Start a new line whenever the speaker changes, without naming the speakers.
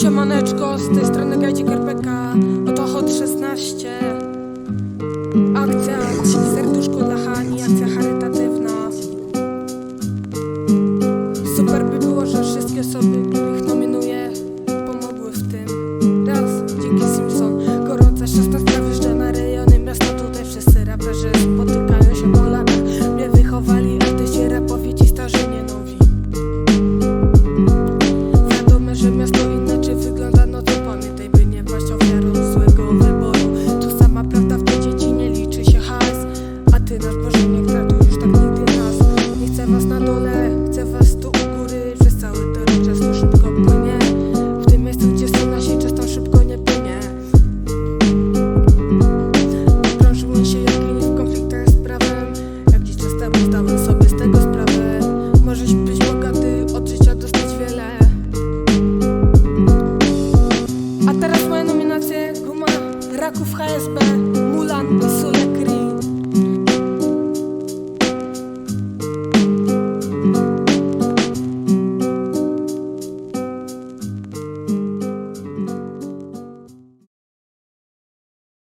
Siemaneczko, z tej strony Gajdzik RPK Oto Hot 16 Akcja Serduszko dla Hani, akcja charytatywna. Super by było, że wszystkie osoby zdałem sobie z tego sprawę. Możesz być bogaty, od życia dostać wiele. A teraz moje nominacje Guma, Raków HSB, Mulan i Sule.